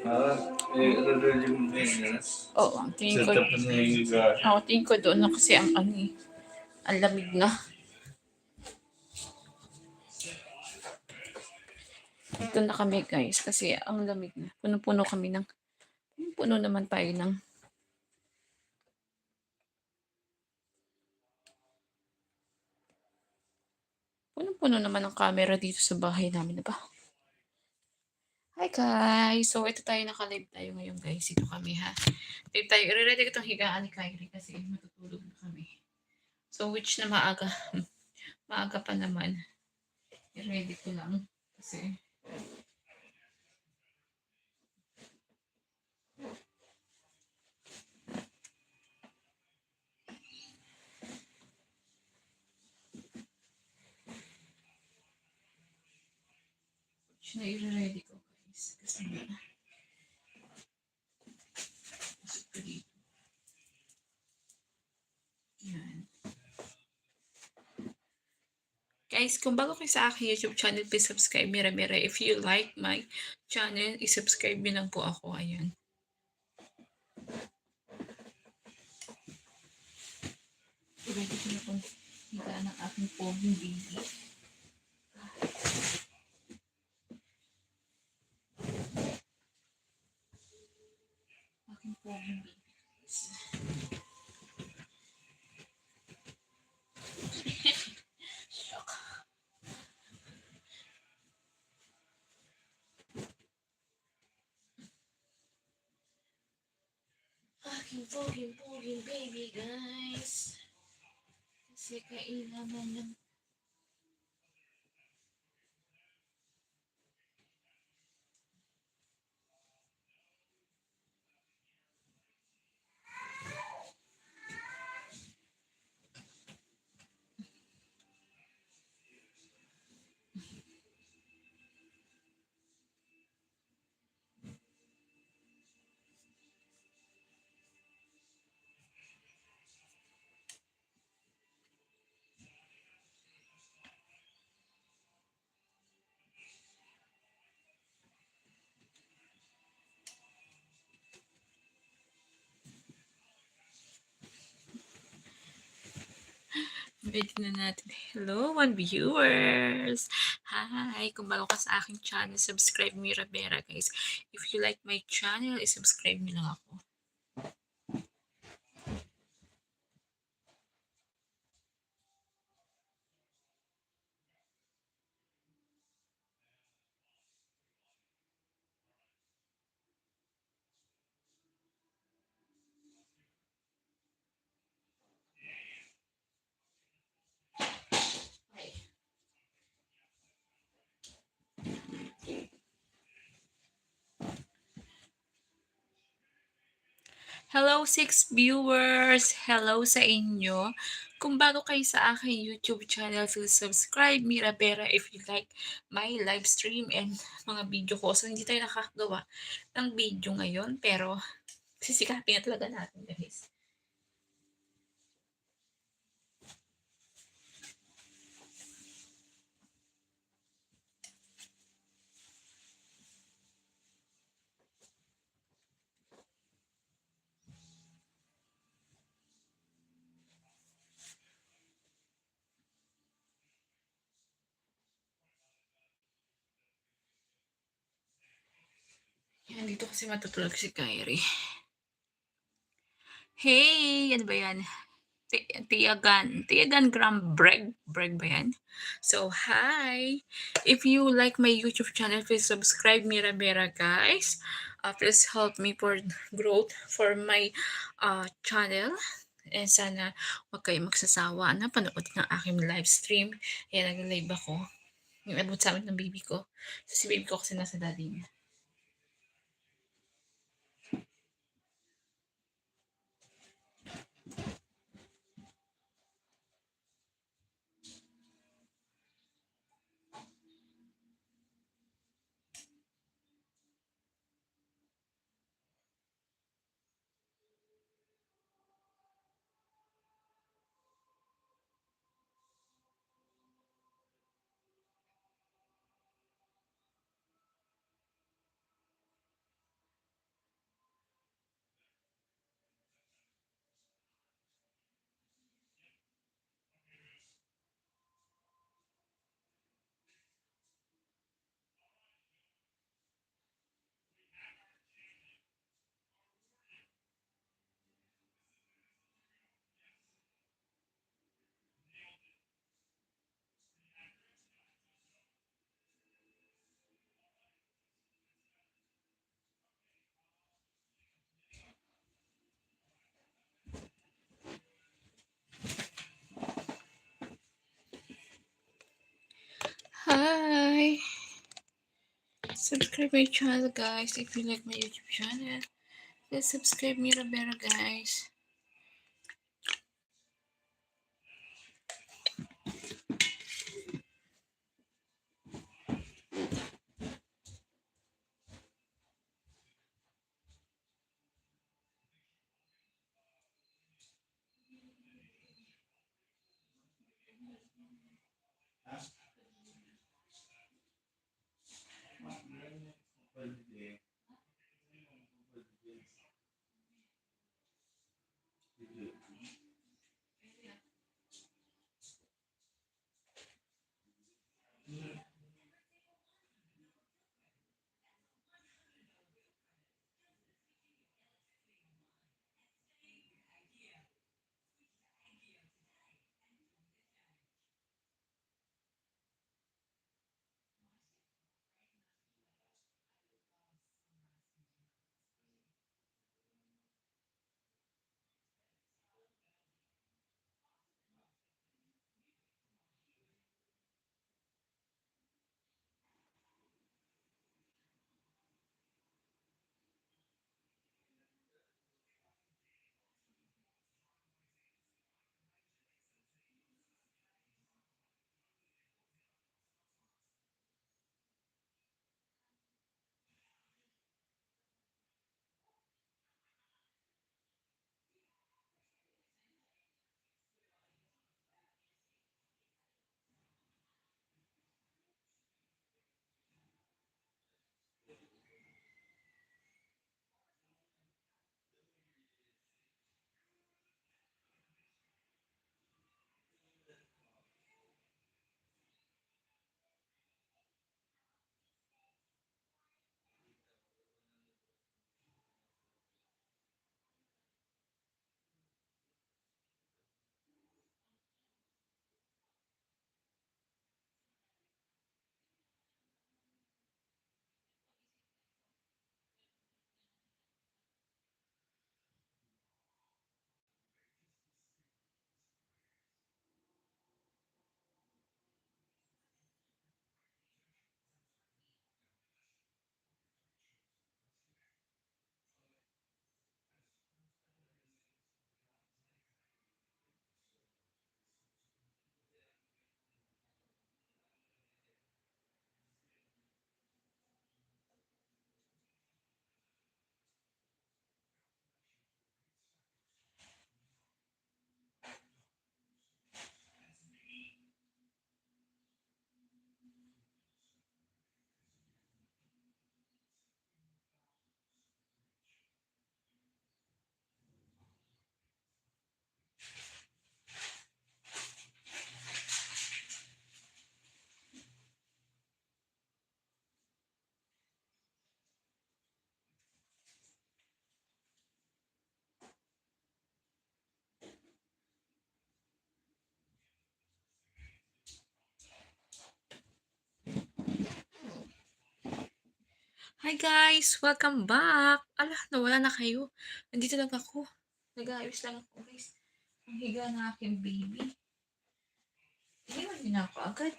Ah, eh, ready mo na yun. Oo, ang tingin Sa ko. tapat na yung lugar. Oo, tingin ko doon na kasi ang ano eh, ang lamig na. Dito na kami guys kasi ang lamig na. Puno-puno kami ng puno naman tayo ng Puno-puno naman ang camera dito sa bahay namin na ba? Hi guys! So ito tayo naka-live tayo ngayon guys. Dito kami ha. Dito tayo. I-ready ko itong higaan ni Kyrie kasi matutulog na kami. So which na maaga. maaga pa naman. I-ready ko lang. Kasi na i-ready Guys, kung bago kayo sa aking YouTube channel, please subscribe Mira Mira. If you like my channel, isubscribe nyo lang po ako. Ayan. Ready ko na kung higa ng aking poging baby. Aking poging poging baby guys. Kasi kailangan ng Ready na natin. Hello, one viewers! Hi! Kung bago ka sa aking channel, subscribe Mira Vera, guys. If you like my channel, isubscribe niyo lang ako. Hello, six viewers! Hello sa inyo. Kung bago kayo sa aking YouTube channel, please subscribe Mira Vera if you like my live stream and mga video ko. So, hindi tayo nakakagawa ng video ngayon, pero sisikapin na talaga natin, guys. Yan, dito kasi matutulog si Kyrie. Hey! Ano ba yan? Ti- Tiyagan. Tiyagan Gram Breg. Breg ba yan? So, hi! If you like my YouTube channel, please subscribe Mira Mira, guys. Uh, please help me for growth for my uh, channel. And sana huwag kayo magsasawa na panood ng aking live stream. Ayan, nag-live ako. Yung abot sa amin ng baby ko. So, si baby ko kasi nasa daddy niya. Hi! Subscribe my channel, guys. If you like my YouTube channel, please subscribe me, Rivera, guys. Hi guys! Welcome back! Ala, nawala na kayo. Nandito lang ako. Nag-aayos lang ako guys. Ang higa na aking baby. Iniwan niyo na ako agad.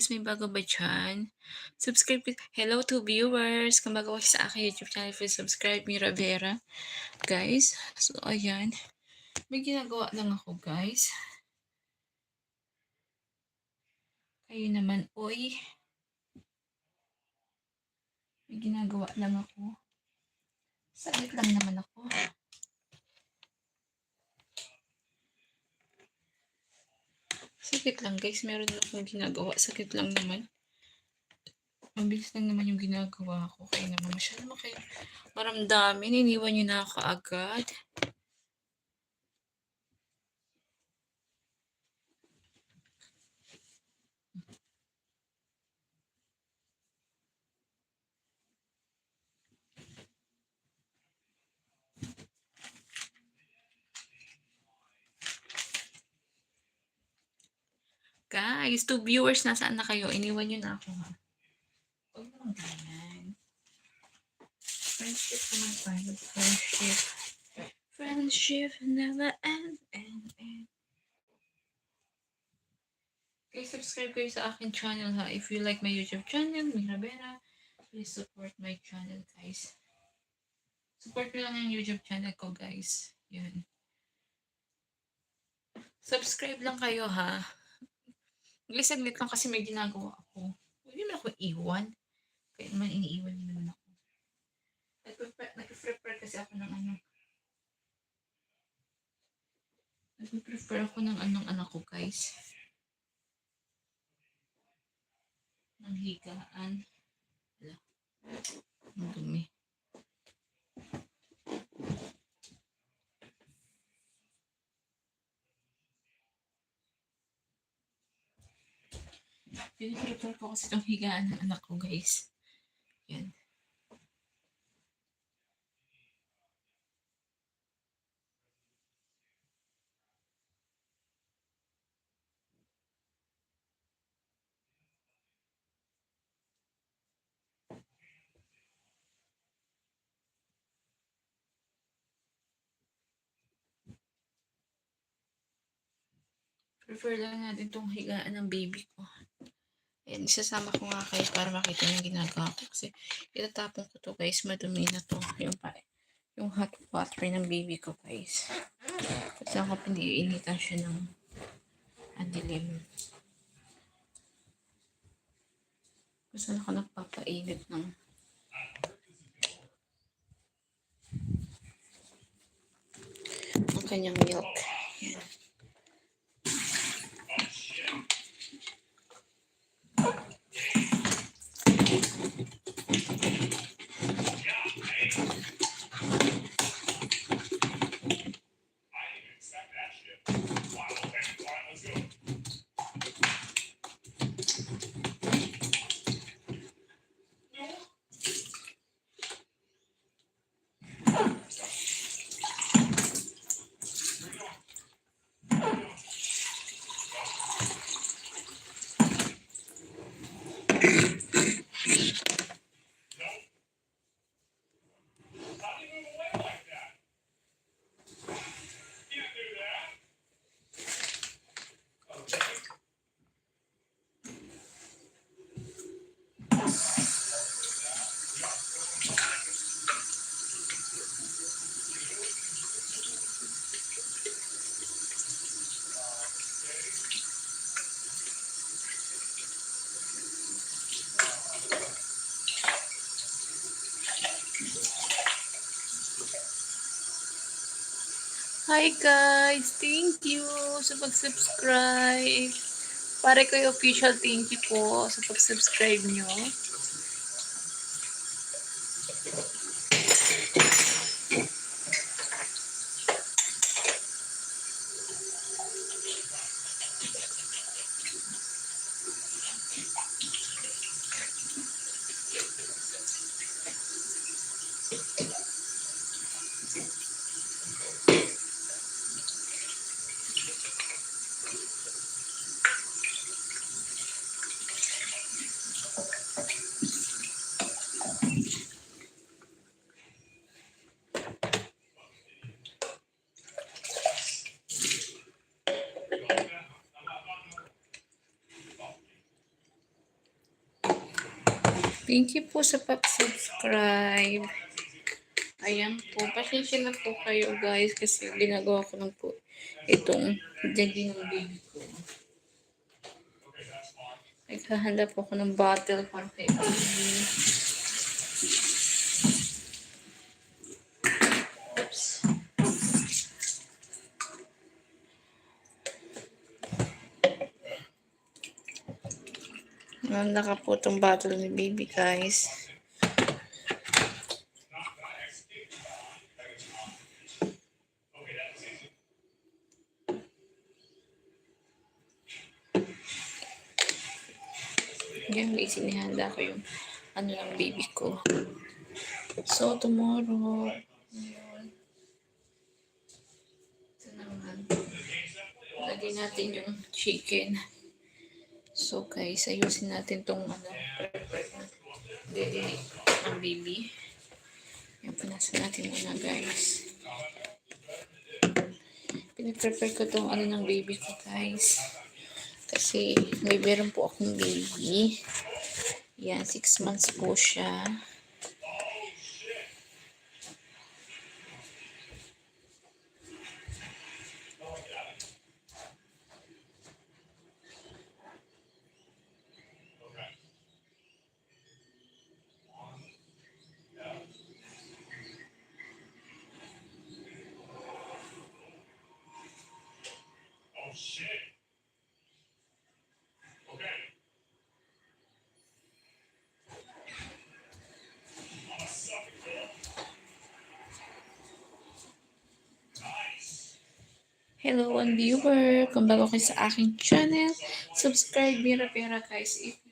Guys, may bago ba dyan? Subscribe. Hello to viewers. Kung bago sa aking YouTube channel, please subscribe me, Ravera. Guys, so ayan. May ginagawa lang ako, guys. Kayo naman, oy. May ginagawa lang ako. Saglit lang naman ako. Sakit lang guys, meron lang akong ginagawa. Sakit lang naman. Mabilis lang naman yung ginagawa ko. Kaya naman masyado kayo maramdamin. Iniwan nyo na ako agad. Guys, two viewers, nasaan na kayo? Iniwan nyo na ako, ha? Huwag naman ganyan. Friendship naman tayo. Friendship. Friendship never end, end, end. Guys, subscribe kayo sa akin channel, ha? If you like my YouTube channel, Mirabera, please support my channel, guys. Support nyo lang yung YouTube channel ko, guys. Yun. Subscribe lang kayo, ha? Guys, saglit lang kasi may ginagawa ako. Huwag naman ako iwan. Kaya naman iniiwan niyo naman ako. Nag-prepare kasi ako ng ano. Nag-prepare ako ng anong anak ko, guys. Ng higaan. Wala. Ang dumi. Piniprepare ko kasi itong higaan ng anak ko, guys. Yan. Prefer lang natin itong higaan ng baby ko. Ayan, isasama ko nga kayo para makita yung ginagawa ko. Kasi itatapon ko to guys, madumi na to. Yung, yung hot water ng baby ko guys. Kasi ako piniinitan siya ng adilim. Gusto na ako nagpapainit ng ang kanyang milk. Wow, okay, fine, let's go. Hi guys! Thank you sa pag-subscribe. Pare ko yung official thank you po sa pag-subscribe nyo. Thank you po sa pag-subscribe. Ayan po. Pasensya na po kayo guys kasi ginagawa ko lang po itong daddy ng baby ko. Naghahanda po ako ng bottle para kay baby. Nanda ka po itong bottle ni baby guys. Yan guys, inihanda ko yung ano ng baby ko. So, tomorrow, yun. Ito naman. Lagyan natin yung chicken. So guys, ayusin natin tong ano, dedinig ng baby. Yan, punasan natin muna guys. Pinaprepare ko tong ano ng baby ko guys. Kasi may meron po akong baby. Yan, 6 months po siya. Hello, one viewer. Kung bago kayo sa aking channel, subscribe Mira Pera guys if